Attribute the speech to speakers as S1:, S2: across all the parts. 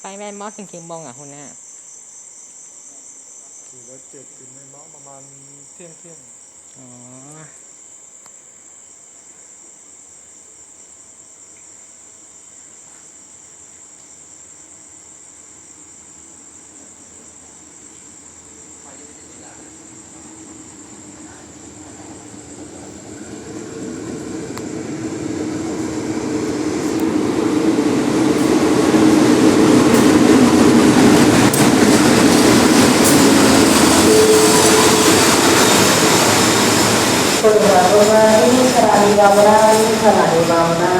S1: ไปแม่นมอสถึงเคียงบองอะคุณน่ะ
S2: ขี่รถเจ็ดถึงไม่มองประมาณเที่ยงเที่ยง
S1: อ๋อ
S3: คนสาวมาที่สถานีบางนาที่สถานีบางนา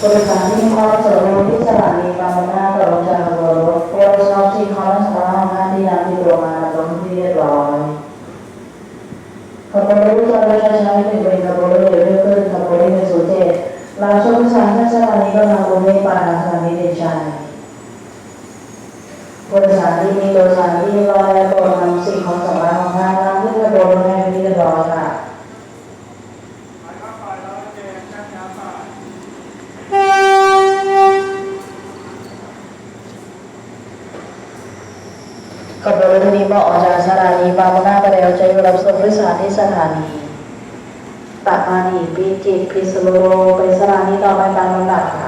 S3: คนสาวที่คอสโลที่สถานีบางนาตลอดจารวรถโปรดสอบที่คอสโลงานที่ยังที่ตัวมาตรงที่เรียบร้อยขบวนรู้จักประชาชนเป็นเป็นขบวนเรือเพื่อนขบวนที่สุเทพลาชมสารสถานีกำลังบนในป่าสถานีเดชชัยบริษัทที่มีตัวสารที่ลอยและตัวนำสิ่งของสำคัญของทางน้ำขึ้นกระโดดลงในพื้นที่เรียบร้อยค่ะ กบวนรถนี้มาออกจากสถานีบางนาไปแล้วใช้เวลาส่งผู้โดยสารที่สถานีปากมานีปีจิตรพิษณุโลกไปสถานีต่อไปบางลำดับค่ะ